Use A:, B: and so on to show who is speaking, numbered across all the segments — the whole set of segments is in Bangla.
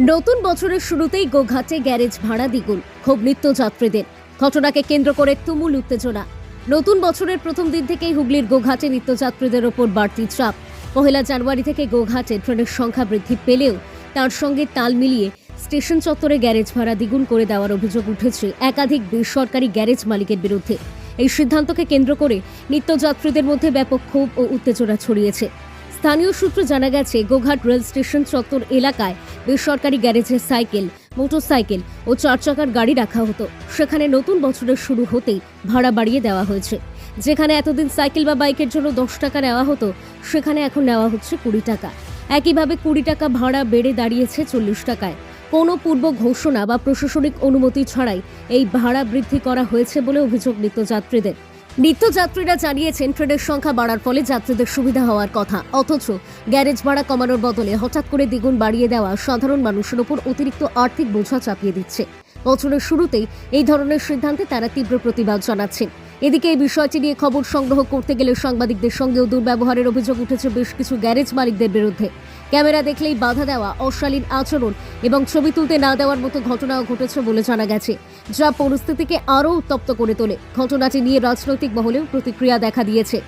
A: নতুন বছরের শুরুতেই গোঘাটে গ্যারেজ ভাড়া দ্বিগুণ ক্ষোভ নিত্যযাত্রীদের। ঘটনাকে কেন্দ্র করে তুমুল উত্তেজনা। নতুন বছরের প্রথম দিন থেকেই হুগলির গোঘাটে নিত্যযাত্রীদের ওপর বাড়তি চাপ। পহেলা জানুয়ারি থেকে গোঘাটে ট্রেনের সংখ্যা বৃদ্ধি পেলেও তার সঙ্গে তাল মিলিয়ে স্টেশন চত্বরে গ্যারেজ ভাড়া দ্বিগুণ করে দেওয়ার অভিযোগ উঠেছে একাধিক বেসরকারি গ্যারেজ মালিকের বিরুদ্ধে। এই সিদ্ধান্তকে কেন্দ্র করে নিত্যযাত্রীদের মধ্যে ব্যাপক ক্ষোভ ও উত্তেজনা ছড়িয়েছে। স্থানীয় সূত্রে জানা গেছে, গোঘাট রেল স্টেশন চত্বর এলাকায় বেসরকারি গ্যারেজের সাইকেল, মোটরসাইকেল ও চার চাকার গাড়ি রাখা হতো। সেখানে নতুন বছরের শুরু হতেই ভাড়া বাড়িয়ে দেওয়া হয়েছে। যেখানে এতদিন সাইকেল বা বাইকের জন্য দশ টাকা নেওয়া হতো, সেখানে এখন নেওয়া হচ্ছে কুড়ি টাকা। একইভাবে কুড়ি টাকা ভাড়া বেড়ে দাঁড়িয়েছে চল্লিশ টাকায়। কোনো পূর্ব ঘোষণা বা প্রশাসনিক অনুমতি ছাড়াই এই ভাড়া বৃদ্ধি করা হয়েছে বলে অভিযোগ নিত্যযাত্রীদের। নিত্যযাত্রীরা জানিয়েছেন, ট্রেনের সংখ্যা বাড়ার ফলে যাত্রীদের সুবিধা হওয়ার কথা। অথচ গ্যারেজ ভাড়া কমানোর বদলে হঠাৎ করে দ্বিগুণ বাড়িয়ে দেওয়া সাধারণ মানুষের ওপর অতিরিক্ত আর্থিক বোঝা চাপিয়ে দিচ্ছে। বছরের শুরুতেই এই ধরনের সিদ্ধান্তে তারা তীব্র প্রতিবাদ জানাচ্ছেন। এদিকে এই বিষয়টি নিয়ে খবর সংগ্রহ করতে গেলে সাংবাদিকদের সঙ্গেও দুর্ব্যবহারের অভিযোগ উঠেছে বেশ কিছু গ্যারেজ মালিকদের বিরুদ্ধে। ক্যামেরা দেখলেই বাধা দেওয়া, অশালীন আচরণ এবং ছবি তুলতে না দেওয়ার মতো ঘটনাও ঘটেছে বলে জানা গেছে। যা পরিস্থিতিকে আরও উত্তপ্ত করে তোলে। ঘটনাটি নিয়ে রাজনৈতিক মহলেও প্রতিক্রিয়া দেখা দিয়েছে।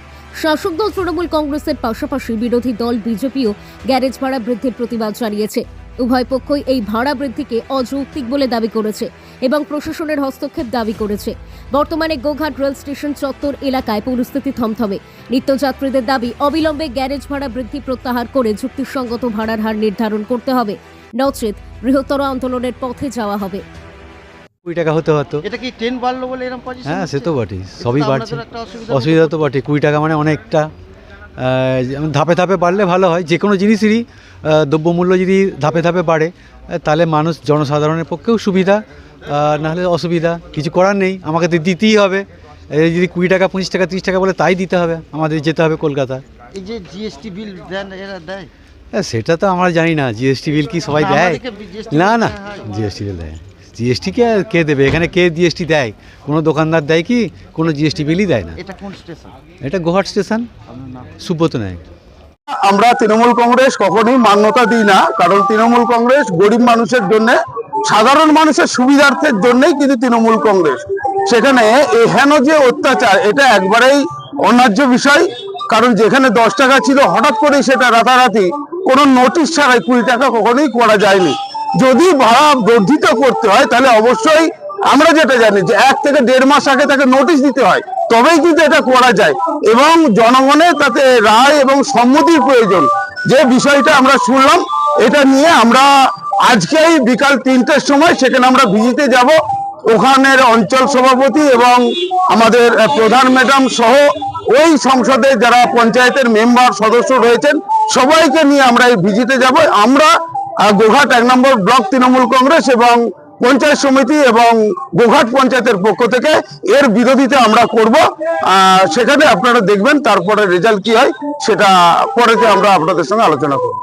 A: শাসক দল তৃণমূল কংগ্রেসের পাশাপাশি বিরোধী দল বিজেপিও গ্যারেজ ভাড়া বৃদ্ধির প্রতিবাদ জানিয়েছে। উভয় পক্ষই এই ভাড়া বৃদ্ধিকে অযৌক্তিক বলে দাবি করেছে এবং প্রশাসনের হস্তক্ষেপ দাবি করেছে। বর্তমানে গোঘাট রেল স্টেশন চত্বর এলাকায় পরিস্থিতি থমথমে। নিত্যযাত্রীদের দাবি, অবিলম্বে গ্যারেজ ভাড়া বৃদ্ধি প্রত্যাহার করে যুক্তিসঙ্গত ভাড়ার হার নির্ধারণ করতে হবে। নচেত বৃহত্তর আন্দোলনের পথে যাওয়া হবে।
B: কুড়ি টাকা হতে হতো।
C: এটা কি ট্রেন বাড়লো বলে এরকম পজিশন
B: হ্যাঁ সে তো বটেই। সবই বাড়ছে।
C: অসুবিধা
B: তো বটে কুড়ি টাকা মানে অনেকটা। ধাপে ধাপে বাড়লে ভালো হয় যে কোনো জিনিসেরই দ্রব্যমূল্য যদি ধাপে ধাপে বাড়ে তাহলে মানুষ জনসাধারণের পক্ষেও সুবিধা নাহলে অসুবিধা। কিছু করার নেই আমাকে তো দিতেই হবে। যদি কুড়ি টাকা পঁচিশ টাকা তিরিশ টাকা বলে তাই দিতে হবে আমাদের যেতে হবে কলকাতা।
C: এই যে জিএসটি বিল দেন এরা দেয়?
B: হ্যাঁ, সেটা তো আমরা জানি না জিএসটি বিল কি সবাই দেয়? না না। জিএসটি বিল দেয়। জিএসটি কে কে দেবে? এখানে কে জিএসটি দেয়? কোনো দোকানদার দেয় কি? কোনো জিএসটি বিলই দেয় না।
C: এটা কোন স্টেশন?
B: এটা গোহাট স্টেশন। সুব্রত নায়ক।
D: আমরা তৃণমূল কংগ্রেস কখনোই মান্যতা দিই না কারণ তৃণমূল কংগ্রেস গরিব মানুষের জন্য সাধারণ মানুষের সুবিধার্থের জন্যই কিন্তু তৃণমূল কংগ্রেস। সেখানে এহেন যে অত্যাচার এটা একবারেই অন্যায্য বিষয় কারণ যেখানে দশ টাকা ছিল হঠাৎ করে সেটা রাতারাতি কোনো নোটিশ ছাড়াই কুড়ি টাকা কখনোই করা যায়নি। যদি ভাড়া বর্ধিত করতে হয়, তাহলে অবশ্যই আমরা যেটা জানি যে এক থেকে দেড় মাস আগে তাকে নোটিশ দিতে হয়, তবেই কিন্তু এটা করা যায়। এবং জনগণের তাতে রায় এবং সম্মতির প্রয়োজন। যে বিষয়টা আমরা শুনলাম, এটা নিয়ে আমরা আজকেই বিকাল তিনটের সময় সেখানে আমরা ভিজিতে যাব। ওখানের অঞ্চল সভাপতি এবং আমাদের প্রধান ম্যাডাম সহ ওই সংসদে যারা পঞ্চায়েতের মেম্বার সদস্য রয়েছেন, সবাইকে নিয়ে আমরা এই ভিজিতে যাব। আমরা গোঘাট এক নম্বর ব্লক তৃণমূল কংগ্রেস এবং পঞ্চায়েত সমিতি এবং গোঘাট পঞ্চায়েতের পক্ষ থেকে এর বিরোধিতা আমরা করব। আহ, সেখানে আপনারা দেখবেন তারপরে রেজাল্ট কি হয় সেটা পরেতে আমরা আপনাদের সঙ্গে আলোচনা করব।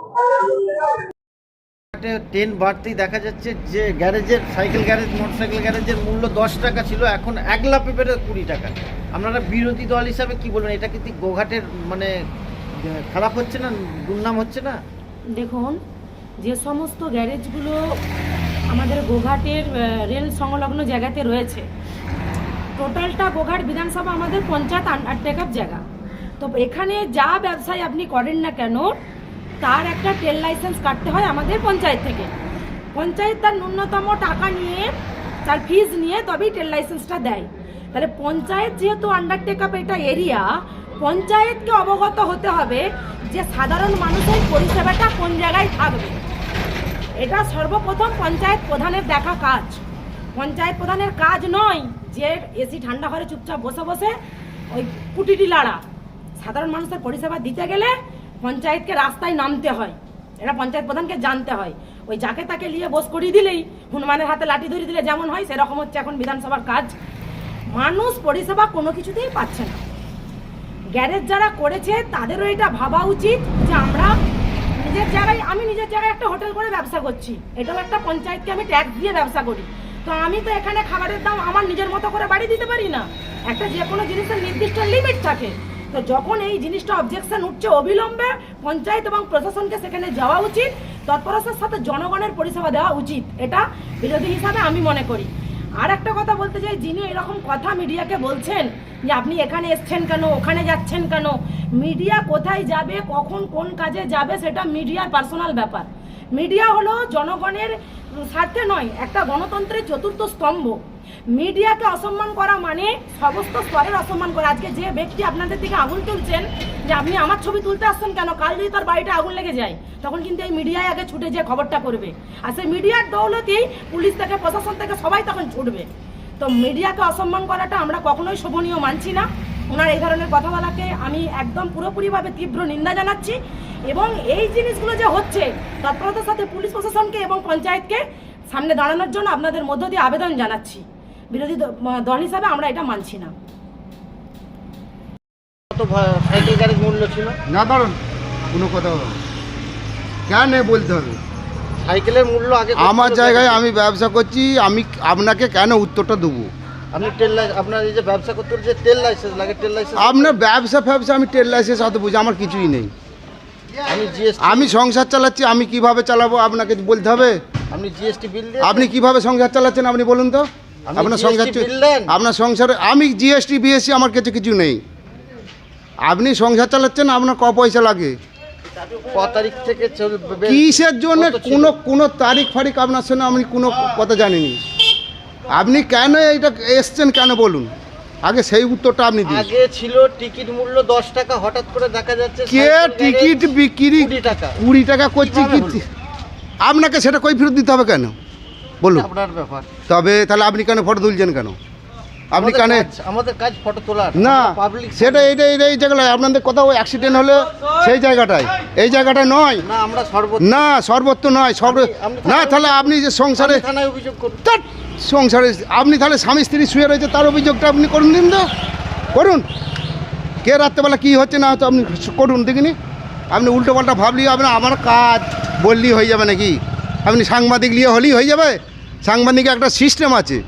C: ট্রেন বাড়তেই দেখা যাচ্ছে যে গ্যারেজের সাইকেল গ্যারেজ মোটরসাইকেল গ্যারেজের মূল্য দশ টাকা ছিল এখন এক লাফে বেড়ে কুড়ি টাকা। আপনারা বিরোধী দল হিসাবে কি বলবেন? এটা কিন্তু গোঘাটের মানে খারাপ হচ্ছে না দুর্নাম হচ্ছে না?
E: দেখুন যে সমস্ত গ্যারেজগুলো আমাদের গোঘাটের রেল সংলগ্ন জায়গাতে রয়েছে। টোটালটা গোঘাট বিধানসভা আমাদের পঞ্চায়েত আন্ডারটেক জায়গা। তো এখানে যা ব্যবসায় আপনি করেন না কেন, তার একটা ট্রেল লাইসেন্স কাটতে হয় আমাদের পঞ্চায়েত থেকে। পঞ্চায়েত তার ন্যূনতম টাকা নিয়ে, তার ফিজ নিয়ে তবেই ট্রেল লাইসেন্সটা দেয়। তাহলে পঞ্চায়েত যেহেতু আন্ডারটেক আপ এটা এরিয়া পঞ্চায়েতকে অবগত হতে হবে যে সাধারণ মানুষের পরিষেবাটা কোন জায়গায় থাকবে। এটা সর্বপ্রথম পঞ্চায়েত প্রধানের দেখা কাজ। পঞ্চায়েত প্রধানের কাজ নয় যে এসি ঠান্ডা ঘরে চুপচাপ বসে বসে ওই কুটিটি লাড়া। সাধারণ মানুষের পরিষেবা দিতে গেলে পঞ্চায়েতকে রাস্তায় নামতে হয়। এটা পঞ্চায়েত প্রধানকে জানতে হয়। ওই যাকে তাকে নিয়ে বস করিয়ে দিলেই হনুমানের হাতে লাঠি ধরিয়ে দিলে যেমন হয়, সেরকম হচ্ছে এখন বিধানসভার কাজ। মানুষ পরিষেবা কোনো কিছুতেই পাচ্ছে না। গ্যারেজ যারা করেছে, তাদেরও এটা ভাবা উচিত যে আমরা নিজের জায়গায়, আমি নিজের জায়গায় একটা হোটেল করে ব্যবসা করছি। এটাও একটা পঞ্চায়েতকে আমি ট্যাক্স দিয়ে ব্যবসা করি। তো আমি তো এখানে খাবারের দাম আমার নিজের মতো করে বাড়ি দিতে পারি না। একটা যে কোনো জিনিসের নির্দিষ্ট লিমিট থাকে। তো যখন এই জিনিসটা অবজেকশন উঠছে অবিলম্বে, পঞ্চায়েত এবং প্রশাসনকে সেখানে যাওয়া উচিত। তৎপরতার সাথে জনগণের পরিষেবা দেওয়া উচিত। এটা বিরোধী হিসাবে আমি মনে করি। আর একটা কথা বলতে চাই, যিনি এরকম কথা মিডিয়াকে বলছেন যে আপনি এখানে এসছেন কেন, ওখানে যাচ্ছেন কেন, মিডিয়া কোথায় যাবে, কখন কোন কাজে যাবে, সেটা মিডিয়ার পার্সোনাল ব্যাপার। মিডিয়া হলো জনগণের স্বার্থে নয়, একটা গণতন্ত্রের চতুর্থ স্তম্ভ। মিডিয়াকে অসম্মান করা মানে সমস্ত স্তরের অসম্মান করা। আজকে যে ব্যক্তি আপনাদের দিকে আগুন তুলছেন যে আপনি আমার ছবি তুলতে আসছেন কেন? কাল যদি তার বাড়িটা আগুন লেগে যায়, তখন কিন্তু এই মিডিয়ায় আগে ছুটে যে খবরটা করবে। আর সেই মিডিয়ার দৌলতেই পুলিশ থেকে, প্রশাসন থেকে সবাই তখন ছুটবে। তো মিডিয়াকে অসম্মান করাটা আমরা কখনোই শোভনীয় মানছি না। ওনার এই ধরনের কথা বলাকে আমি একদম পুরোপুরিভাবে তীব্র নিন্দা জানাচ্ছি এবং এই জিনিসগুলো যে হচ্ছে তৎপরতার সাথে পুলিশ প্রশাসনকে এবং পঞ্চায়েতকে সামনে দাঁড়ানোর জন্য আপনাদের মধ্য দিয়ে আবেদন জানাচ্ছি। বিরোধী দল হিসাবে আমরা এটা মানছি না।
C: কত ভা- মূল্য ছিল?
F: না দাঁড়ান কোনো কথা কেন এ বলতে হবে।
C: সাইকেলের মূল্য আগে
F: আমার জায়গায় আমি ব্যবসা করছি আমি আপনাকে কেন উত্তরটা দেবো?
C: আপনি আপনার এই যে ব্যবসা করতে হলে যে তেল লাইসেন্স লাগে তেল লাইসেন্স
F: আপনার ব্যবসা ফ্যাবসা আমি ট্রেড লাইসেন্স অত বুঝি আমার কিছুই নেই। আমি সংসার চালাচ্ছি আমি কীভাবে চালাবো আপনাকে বলতে হবে?
C: আপনি জিএসটি বিল দিয়ে
F: আপনি কীভাবে সংসার চালাচ্ছেন আপনি বলুন তো? আপনার সংসার আপনার সংসারে আমি জিএসটি বিএসসি আমার কাছে কিছু নেই। আপনি সংসার চালাচ্ছেন আপনার ক পয়সা লাগে?
C: তারিখ থেকে
F: কিসের জন্য কোনো কোনো তারিখ ফারিক আপনার সঙ্গে আমি কোনো কথা জানিনি। আপনি কেন এটা এসছেন কেন বলুন? আগে সেই উত্তরটা আপনি দিন।
C: আগে ছিল টিকিট মূল্য দশ টাকা হঠাৎ করে দেখা যাচ্ছে
F: কে টিকিট বিক্রি
C: টাকা।
F: কুড়ি টাকা করছে কি আপনাকে সেটা কই ফেরত দিতে হবে কেন? বলুন।
C: আপনার ব্যাপার।
F: তবে তাহলে আপনি কেন ফটো তুলছেন কেন? আপনি কেন
C: আমাদের কাজ ফটো তোলার
F: না
C: পাবলিক
F: সেটা এইটা এইটা এই জায়গায় আপনাদের কোথাও অ্যাক্সিডেন্ট হলে সেই জায়গাটায়। এই জায়গাটা নয়।
C: না আমরা সর্বত্র
F: না সর্বত্র নয় সর্ব
C: আপনি- আপনি
F: না তাহলে আপনি যে সংসারে
C: থানায় অভিযোগ করুন
F: সংসারে আপনি তাহলে স্বামী স্ত্রী শুয়ে রয়েছে তার অভিযোগটা আপনি করুন দিন তো। করুন। কে রাত্রেবেলা কী হচ্ছে না হচ্ছে আপনি করুন দেখিনি? আপনি উল্টো পাল্টা ভাবলি আপনার আমার কাজ বললেই হয়ে যাবে নাকি? আপনি সাংবাদিক নিয়ে হলেই হয়ে যাবে। সাংবাদিকের একটা সিস্টেম আছে।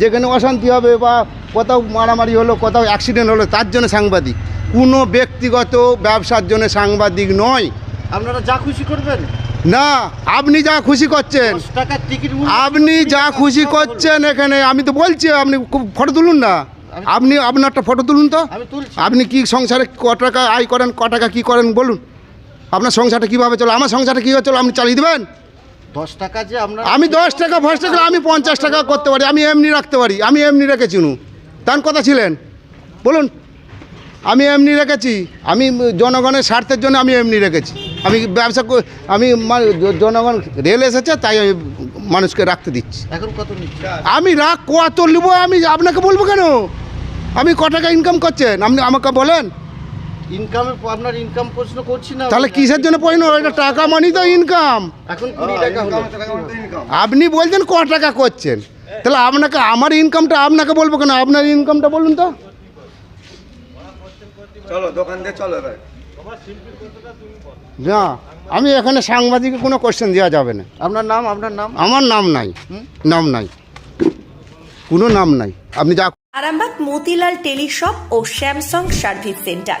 F: যেখানে অশান্তি হবে বা কোথাও মারামারি হলো কোথাও অ্যাক্সিডেন্ট হলো তার জন্য সাংবাদিক। কোনো ব্যক্তিগত ব্যবসার জন্য সাংবাদিক নয়।
C: আপনারা যা খুশি করবেন?
F: না আপনি যা খুশি করছেন। আপনি যা খুশি করছেন এখানে আমি তো বলছি আপনি ফটো তুলুন না। আপনি আপনার একটা ফটো তুলুন তো। আপনি কি সংসারে ক টাকা আয় করেন ক টাকা কী করেন বলুন। আপনার সংসারটা কীভাবে চলো? আমার সংসারটা কীভাবে চলো? আপনি চালিয়ে দেবেন?
C: দশ টাকা যে আমরা
F: আমি দশ টাকা ফার্স্ট টাকা আমি পঞ্চাশ টাকা করতে পারি আমি এমনি রাখতে পারি আমি এমনি রেখেছি নু। তার কথা ছিলেন। বলুন আমি এমনি রেখেছি আমি জনগণের স্বার্থের জন্য আমি এমনি রেখেছি। আমি ব্যবসা কর- আমি জনগণ রেল এসেছে তাই আমি মানুষকে রাখতে দিচ্ছি।
C: এখন কত নিচ্ছে?
F: আমি রাখ কত নেব আমি আপনাকে বলব কেন? আমি ক টাকা ইনকাম করছেন? আপনি আমাকে বলেন।
C: ইনকামের আপনার ইনকাম প্রশ্ন করছি না।
F: তাহলে কিসের জন্য পয়সা এটা টাকা মানি তো ইনকাম
C: এখন কুড়ি টাকা হলো।
F: আপনি বলছেন ক টাকা করছেন। তাহলে আপনাকে আমার ইনকামটা আপনাকে বলব কেন? আপনার ইনকামটা বলুন তো।
G: চলো দোকান দিয়ে চলো এবার।
F: না আমি এখানে সাংবাদিকে কোনো কোশ্চেন দেওয়া যাবে না।
C: আপনার নাম আপনার নাম?
F: আমার নাম নাই। নাম নাই। কোনো নাম নাই। আপনি যা
H: আরামবাগ মতিলাল টেলিশপ ও স্যামসাং সার্ভিস সেন্টার।